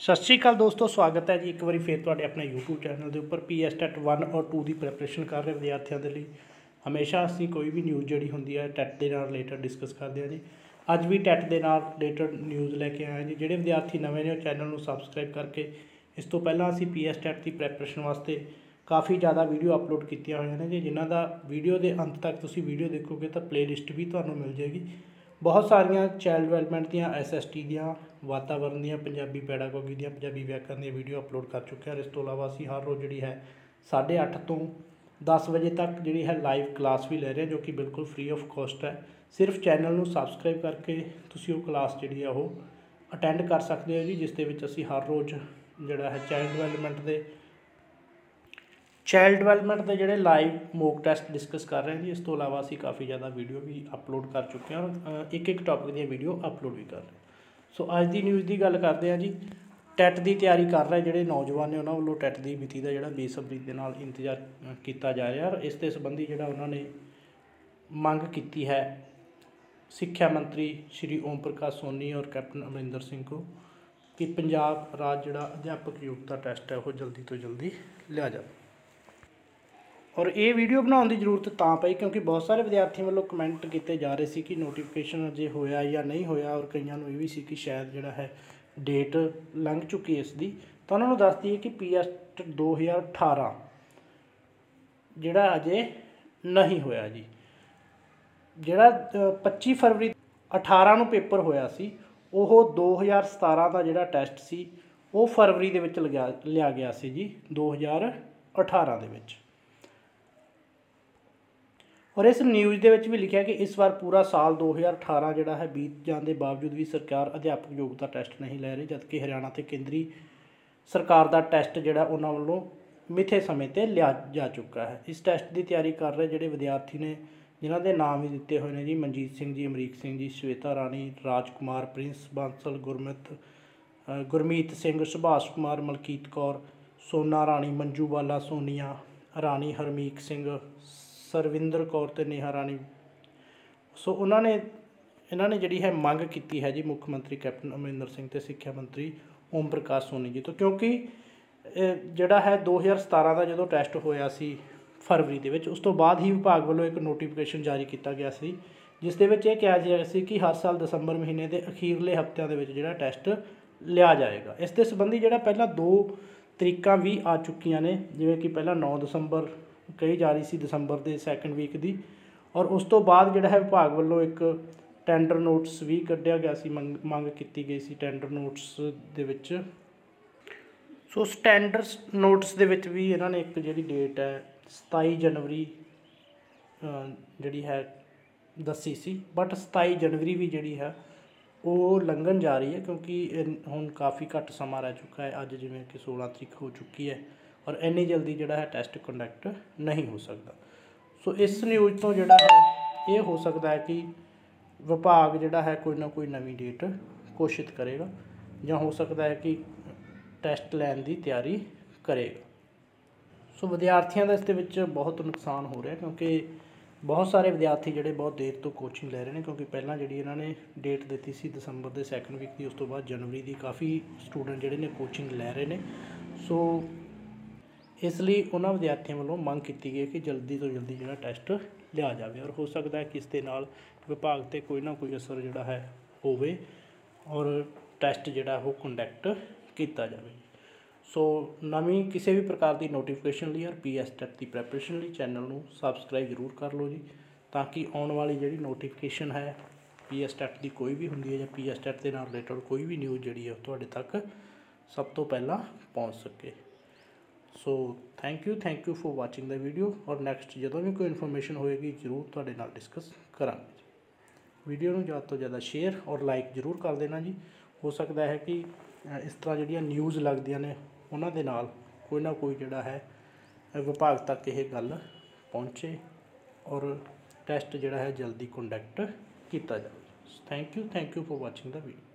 ਸਤਿ ਸ਼੍ਰੀ ਅਕਾਲ ਦੋਸਤੋ, ਸਵਾਗਤ ਹੈ ਜੀ ਇੱਕ ਵਾਰੀ ਫੇਰ ਤੁਹਾਡੇ ਆਪਣੇ YouTube ਚੈਨਲ ਦੇ ਉੱਪਰ ਪੀਐਸ ਟੈਟ 1 ਔਰ 2 ਦੀ ਪ੍ਰੈਪਰੇਸ਼ਨ ਕਰ ਰਹੇ ਵਿਦਿਆਰਥੀਆਂ ਦੇ ਲਈ। ਹਮੇਸ਼ਾ ਅਸੀਂ ਕੋਈ ਵੀ ਨਿਊਜ਼ ਜਿਹੜੀ ਹੁੰਦੀ ਹੈ ਟੈਟ ਦੇ ਨਾਲ ਰਿਲੇਟਡ ਡਿਸਕਸ ਕਰਦੇ ਹਾਂ ਜੀ। ਅੱਜ ਵੀ ਟੈਟ ਦੇ ਨਾਲ ਰਿਲੇਟਡ ਨਿਊਜ਼ ਲੈ ਕੇ ਆਏ ਜੀ। ਜਿਹੜੇ ਵਿਦਿਆਰਥੀ ਨਵੇਂ ਨੇ, ਉਹ ਚੈਨਲ ਨੂੰ ਸਬਸਕ੍ਰਾਈਬ ਕਰਕੇ ਇਸ ਤੋਂ ਪਹਿਲਾਂ ਅਸੀਂ ਪੀਐਸ ਟੈਟ ਦੀ ਪ੍ਰੈਪਰੇਸ਼ਨ ਵਾਸਤੇ ਕਾਫੀ ਜ਼ਿਆਦਾ ਵੀਡੀਓ ਅਪਲੋਡ ਕੀਤੀਆਂ ਹੋਈਆਂ ਨੇ ਜੀ। ਜਿਨ੍ਹਾਂ ਦਾ ਵੀਡੀਓ ਦੇ ਅੰਤ ਤੱਕ ਤੁਸੀਂ ਵੀਡੀਓ ਦੇਖੋਗੇ ਤਾਂ ਪਲੇਲਿਸਟ ਵੀ ਤੁਹਾਨੂੰ ਮਿਲ ਜਾਏਗੀ। ਬਹੁਤ ਸਾਰੀਆਂ ਚਾਈਲਡ ਡਿਵੈਲਪਮੈਂਟ ਦੀਆਂ ਐਸਐਸਟੀ ਦੀਆਂ ਵਾਤਾਵਰਣ ਦੀਆਂ, ਪੰਜਾਬੀ ਪੈਡਾਗੋਗੀ ਦੀਆਂ, ਪੰਜਾਬੀ ਵਿਆਕਰਨ ਦੀਆਂ ਵੀਡੀਓ ਅਪਲੋਡ ਕਰ ਚੁੱਕੇ ਹਾਂ ਇਸ ਤੋਂ ਇਲਾਵਾ ਅਸੀਂ ਹਰ ਰੋਜ਼ ਜਿਹੜੀ ਹੈ 8:30 ਤੋਂ 10 ਵਜੇ ਤੱਕ ਜਿਹੜੀ ਹੈ ਲਾਈਵ ਕਲਾਸ ਵੀ ਲੈ ਰਹੇ ਹਾਂ, ਜੋ ਕਿ ਬਿਲਕੁਲ ਫ੍ਰੀ ਆਫ ਕਾਸਟ ਹੈ। ਸਿਰਫ ਚੈਨਲ ਨੂੰ ਸਬਸਕ੍ਰਾਈਬ ਕਰਕੇ ਤੁਸੀਂ ਉਹ ਕਲਾਸ ਜਿਹੜੀ ਆ ਉਹ ਅਟੈਂਡ ਕਰ ਸਕਦੇ ਹੋ ਜੀ, ਜਿਸ ਦੇ ਵਿੱਚ ਅਸੀਂ ਹਰ ਰੋਜ਼ ਜਿਹੜਾ ਹੈ ਚਾਈਲਡ ਡਿਵੈਲਪਮੈਂਟ ਦੇ ਚਾਈਲਡ ਡਿਵੈਲਪਮੈਂਟ ਦੇ ਜਿਹੜੇ ਲਾਈਵ ਮੋਕ ਟੈਸਟ ਡਿਸਕਸ ਕਰ ਰਹੇ ਹਾਂ ਜੀ ਇਸ ਤੋਂ ਇਲਾਵਾ ਅਸੀਂ ਕਾਫੀ ਜ਼ਿਆਦਾ ਵੀਡੀਓ ਵੀ ਅਪਲੋਡ ਕਰ ਚੁੱਕੇ ਹਾਂ ਔਰ ਇੱਕ ਇੱਕ ਟੌਪਿਕ ਦੀਆਂ ਵੀਡੀਓ ਅਪਲੋਡ ਵੀ ਕਰ ਰਹੇ ਸੋ ਅੱਜ ਦੀ ਨਿਊਜ਼ ਦੀ ਗੱਲ ਕਰਦੇ ਹਾਂ ਜੀ। ਟੈਟ ਦੀ ਤਿਆਰੀ ਕਰ ਰਹੇ ਜਿਹੜੇ ਨੌਜਵਾਨ ਨੇ, ਉਹਨਾਂ ਵੱਲੋਂ ਟੈਟ ਦੀ ਮਿਤੀ ਦਾ ਜਿਹੜਾ ਬੇਸਬਰੀ ਦੇ ਨਾਲ ਇੰਤਜ਼ਾਰ ਕੀਤਾ ਜਾ ਰਿਹਾ ਔਰ ਇਸ ਦੇ ਸੰਬੰਧੀ ਜਿਹੜਾ ਉਹਨਾਂ ਨੇ ਮੰਗ ਕੀਤੀ ਹੈ, ਸਿੱਖਿਆ ਮੰਤਰੀ ਸ਼੍ਰੀ ਓਮ ਪ੍ਰਕਾਸ਼ ਸੋਨੀ ਔਰ ਕੈਪਟਨ ਅਮਰਿੰਦਰ ਸਿੰਘ ਕੋ ਕਿ ਪੰਜਾਬ ਰਾਜ ਜਿਹੜਾ ਅਧਿਆਪਕ ਯੋਗਤਾ ਟੈਸਟ ਹੈ, ਉਹ ਜਲਦੀ ਤੋਂ ਜਲਦੀ ਲਿਆ ਜਾਵੇ। ਔਰ ਇਹ ਵੀਡੀਓ ਬਣਾਉਣ ਦੀ ਜ਼ਰੂਰਤ ਤਾਂ ਪਈ ਕਿਉਂਕਿ ਬਹੁਤ ਸਾਰੇ ਵਿਦਿਆਰਥੀਆਂ ਵੱਲੋਂ ਕਮੈਂਟ ਕੀਤੇ ਜਾ ਰਹੇ ਸੀ ਕਿ ਨੋਟੀਫਿਕੇਸ਼ਨ ਅਜੇ ਹੋਇਆ ਜਾਂ ਨਹੀਂ ਹੋਇਆ ਔਰ ਕਈਆਂ ਨੂੰ ਇਹ ਵੀ ਸੀ ਕਿ ਸ਼ਾਇਦ ਜਿਹੜਾ ਹੈ ਡੇਟ ਲੰਘ ਚੁੱਕੀ ਇਸ ਦੀ ਤਾਂ ਉਹਨਾਂ ਨੂੰ ਦੱਸ ਦਈਏ ਕਿ ਪੀਐਸਟ 2018 ਜਿਹੜਾ ਅਜੇ ਨਹੀਂ ਹੋਇਆ ਜੀ। ਜਿਹੜਾ 25 ਫਰਵਰੀ 18 ਨੂੰ ਪੇਪਰ ਹੋਇਆ ਸੀ, ਉਹ 2017 ਦਾ ਜਿਹੜਾ ਟੈਸਟ ਸੀ, ਉਹ ਫਰਵਰੀ ਦੇ ਵਿੱਚ ਲਗਿਆ ਲਿਆ ਗਿਆ ਸੀ ਜੀ 2018 ਦੇ ਵਿੱਚ। ਔਰ ਇਸ ਨਿਊਜ਼ ਦੇ ਵਿੱਚ ਵੀ ਲਿਖਿਆ ਕਿ ਇਸ ਵਾਰ ਪੂਰਾ ਸਾਲ 2018 ਜਿਹੜਾ ਹੈ ਬੀਤ ਜਾਣ ਦੇ ਬਾਵਜੂਦ ਵੀ ਸਰਕਾਰ ਅਧਿਆਪਕ ਯੋਗਤਾ ਟੈਸਟ ਨਹੀਂ ਲੈ ਰਹੀ, ਜਦਕਿ ਹਰਿਆਣਾ ਤੇ ਕੇਂਦਰੀ ਸਰਕਾਰ ਦਾ ਟੈਸਟ ਜਿਹੜਾ ਉਹਨਾਂ ਵੱਲੋਂ ਮਿੱਥੇ ਸਮੇਂ ਤੇ ਲਿਆ ਜਾ ਚੁੱਕਾ ਹੈ। ਇਸ ਟੈਸਟ ਦੀ ਤਿਆਰੀ ਕਰ ਰਹੇ ਜਿਹੜੇ ਵਿਦਿਆਰਥੀ ਨੇ, ਜਿਨ੍ਹਾਂ ਦੇ ਨਾਮ ਵੀ ਦਿੱਤੇ ਹੋਏ ਨੇ ਜੀ, ਮਨਜੀਤ ਸਿੰਘ ਜੀ, ਅਮਰੀਕ ਸਿੰਘ ਜੀ, ਸ਼ਵੇਤਾ ਰਾਣੀ, ਰਾਜਕੁਮਾਰ, ਪ੍ਰਿੰਸ ਬਾਂਸਲ, ਗੁਰਮਿਤ ਗੁਰਮੀਤ ਸਿੰਘ, ਸੁਭਾਸ਼ ਕੁਮਾਰ, ਮਲਕੀਤ ਕੌਰ, ਸੋਨਾ ਰਾਣੀ, ਮੰਜੂ ਬਾਲਾ ਸੋਨੀਆ ਰਾਣੀ ਹਰਮੀਕ ਸਿੰਘ ਸਰਵਿੰਦਰ ਕੌਰ ਤੇ ਨੇਹਾ ਰਾਣੀ। ਸੋ ਉਹਨਾਂ ਨੇ, ਇਹਨਾਂ ਨੇ ਜਿਹੜੀ ਹੈ ਮੰਗ ਕੀਤੀ ਹੈ ਜੀ ਮੁੱਖ ਮੰਤਰੀ ਕੈਪਟਨ ਅਮਰਿੰਦਰ ਸਿੰਘ ਤੇ ਸਿੱਖਿਆ ਮੰਤਰੀ ਓਮ ਪ੍ਰਕਾਸ਼ ਸੋਨੀ ਜੀ ਤੋਂ, ਕਿਉਂਕਿ ਜਿਹੜਾ ਹੈ 2017 ਦਾ ਜਦੋਂ ਟੈਸਟ ਹੋਇਆ ਸੀ ਫਰਵਰੀ ਦੇ ਵਿੱਚ, ਉਸ ਤੋਂ ਬਾਅਦ ਹੀ ਵਿਭਾਗ ਵੱਲੋਂ ਇੱਕ ਨੋਟੀਫਿਕੇਸ਼ਨ ਜਾਰੀ ਕੀਤਾ ਗਿਆ ਸੀ, ਜਿਸ ਦੇ ਵਿੱਚ ਇਹ ਕਿਹਾ ਗਿਆ ਸੀ ਕਿ ਹਰ ਸਾਲ ਦਸੰਬਰ ਮਹੀਨੇ ਦੇ ਅਖੀਰਲੇ ਹਫ਼ਤਿਆਂ ਦੇ ਵਿੱਚ ਜਿਹੜਾ ਟੈਸਟ ਲਿਆ ਜਾਏਗਾ। ਇਸ ਦੇ ਸੰਬੰਧੀ ਜਿਹੜਾ ਪਹਿਲਾਂ ਦੋ ਤਰੀਕਾਂ ਵੀ ਆ ਚੁੱਕੀਆਂ ਨੇ, ਜਿਵੇਂ ਕਿ ਪਹਿਲਾਂ 9 ਦਸੰਬਰ ਕਹੀ ਜਾ ਰਹੀ ਸੀ ਦਸੰਬਰ ਦੇ ਸੈਕੰਡ ਵੀਕ ਦੀ ਔਰ ਉਸ ਤੋਂ ਬਾਅਦ ਜਿਹੜਾ ਹੈ ਵਿਭਾਗ ਵੱਲੋਂ ਇੱਕ ਟੈਂਡਰ ਨੋਟਸ ਵੀ ਕੱਢਿਆ ਗਿਆ ਸੀ, ਮੰਗ ਕੀਤੀ ਗਈ ਸੀ ਟੈਂਡਰ ਨੋਟਸ ਦੇ ਵਿੱਚ। ਸੋ ਸਟੈਂਡਰਡ ਨੋਟਸ ਦੇ ਵਿੱਚ ਵੀ ਇਹਨਾਂ ਨੇ ਇੱਕ ਜਿਹੜੀ ਡੇਟ ਹੈ 27 ਜਨਵਰੀ ਜਿਹੜੀ ਹੈ ਦੱਸੀ ਸੀ। ਬਟ 27 ਜਨਵਰੀ ਵੀ ਜਿਹੜੀ ਹੈ, ਉਹ ਲੰਘਣ ਜਾ ਰਹੀ ਹੈ ਕਿਉਂਕਿ ਹੁਣ ਕਾਫੀ ਘੱਟ ਸਮਾਂ ਰਹਿ ਚੁੱਕਾ ਹੈ। ਅੱਜ ਜਿਵੇਂ ਕਿ 16 ਤਰੀਕ ਹੋ ਚੁੱਕੀ ਹੈ। ਔਰ ਇੰਨੀ ਜਲਦੀ ਜਿਹੜਾ ਹੈ ਟੈਸਟ ਕੰਡਕਟ ਨਹੀਂ ਹੋ ਸਕਦਾ। ਸੋ ਇਸ ਨਿਊਜ਼ ਤੋਂ ਜਿਹੜਾ ਹੈ ਇਹ ਹੋ ਸਕਦਾ ਹੈ ਕਿ ਵਿਭਾਗ ਜਿਹੜਾ ਹੈ ਕੋਈ ਨਾ ਕੋਈ ਨਵੀਂ ਡੇਟ ਕੋਸ਼ਿਸ਼ ਕਰੇਗਾ ਜਾਂ ਹੋ ਸਕਦਾ ਹੈ ਕਿ ਟੈਸਟ ਲੈਣ ਦੀ ਤਿਆਰੀ ਕਰੇਗਾ। ਸੋ ਵਿਦਿਆਰਥੀਆਂ ਦਾ ਇਸ ਦੇ ਵਿੱਚ ਬਹੁਤ ਨੁਕਸਾਨ ਹੋ ਰਿਹਾ ਕਿਉਂਕਿ ਬਹੁਤ ਸਾਰੇ ਵਿਦਿਆਰਥੀ ਜਿਹੜੇ ਬਹੁਤ ਦੇਰ ਤੋਂ ਕੋਚਿੰਗ ਲੈ ਰਹੇ ਨੇ ਕਿਉਂਕਿ ਪਹਿਲਾਂ ਜਿਹੜੀ ਇਹਨਾਂ ਨੇ ਡੇਟ ਦਿੱਤੀ ਸੀ ਦਸੰਬਰ ਦੇ ਸੈਕੰਡ ਵੀਕ ਦੀ, ਉਸ ਤੋਂ ਬਾਅਦ ਜਨਵਰੀ ਦੀ ਕਾਫੀ ਸਟੂਡੈਂਟ ਜਿਹੜੇ ਨੇ ਕੋਚਿੰਗ ਲੈ ਰਹੇ ਨੇ। ਸੋ ਇਸ ਲਈ ਉਹਨਾਂ ਵਿਦਿਆਰਥੀਆਂ ਵੱਲੋਂ ਮੰਗ ਕੀਤੀ ਗਈ ਕਿ ਜਲਦੀ ਤੋਂ ਜਲਦੀ ਜਿਹੜਾ ਟੈਸਟ ਲਿਆ ਜਾਵੇ ਔਰ ਹੋ ਸਕਦਾ ਹੈ ਕਿ ਇਸ ਦੇ ਨਾਲ ਵਿਭਾਗ ਤੇ ਕੋਈ ਨਾ ਕੋਈ ਅਸਰ ਜਿਹੜਾ ਹੈ ਹੋਵੇ ਔਰ ਟੈਸਟ ਜਿਹੜਾ ਉਹ ਕੰਡਕਟ ਕੀਤਾ ਜਾਵੇ। ਸੋ ਨਵੀਂ ਕਿਸੇ ਵੀ ਪ੍ਰਕਾਰ ਦੀ ਨੋਟੀਫਿਕੇਸ਼ਨ ਲਈ ਔਰ ਪੀਐਸ ਟੈਟ ਦੀ ਪ੍ਰੈਪਰੇਸ਼ਨ ਲਈ ਚੈਨਲ ਨੂੰ ਸਬਸਕ੍ਰਾਈਬ ਜ਼ਰੂਰ ਕਰ ਲਓ ਜੀ ਤਾਂ ਕਿ ਆਉਣ ਵਾਲੀ ਜਿਹੜੀ ਨੋਟੀਫਿਕੇਸ਼ਨ ਹੈ ਪੀਐਸ ਟੈਟ ਦੀ ਕੋਈ ਵੀ ਹੁੰਦੀ ਹੈ ਜਾਂ ਪੀਐਸ ਟੈਟ ਦੇ ਨਾਲ ਰਿਲੇਟਡ ਕੋਈ ਵੀ ਨਿਊਜ਼ ਜਿਹੜੀ ਹੈ ਤੁਹਾਡੇ ਤੱਕ ਸਭ ਤੋਂ ਪਹਿਲਾਂ ਪਹੁੰਚ ਸਕੇ। So thank you thank you for watching the video ਔਰ ਨੈਕਸਟ ਜਦੋਂ ਵੀ ਕੋਈ ਇਨਫੋਰਮੇਸ਼ਨ ਹੋਏਗੀ, ਜ਼ਰੂਰ ਤੁਹਾਡੇ ਨਾਲ ਡਿਸਕਸ ਕਰਾਂਗੇ ਵੀਡੀਓ ਨੂੰ ਜ਼ਿਆਦਾ ਤੋਂ ਜ਼ਿਆਦਾ ਸ਼ੇਅਰ ਔਰ ਲਾਈਕ ਜ਼ਰੂਰ ਕਰ ਦੇਣਾ ਜੀ। ਹੋ ਸਕਦਾ ਹੈ ਕਿ ਇਸ ਤਰ੍ਹਾਂ ਜਿਹੜੀਆਂ ਨਿਊਜ਼ ਲੱਗਦੀਆਂ ਨੇ, ਉਹਨਾਂ ਦੇ ਨਾਲ ਕੋਈ ਨਾ ਕੋਈ ਜਿਹੜਾ ਹੈ ਵਿਭਾਗ ਤੱਕ ਇਹ ਗੱਲ ਪਹੁੰਚੇ ਔਰ ਟੈਸਟ ਜਿਹੜਾ ਹੈ ਜਲਦੀ ਕੰਡਕਟ ਕੀਤਾ ਜਾਵੇ। Thank you thank you for watching the video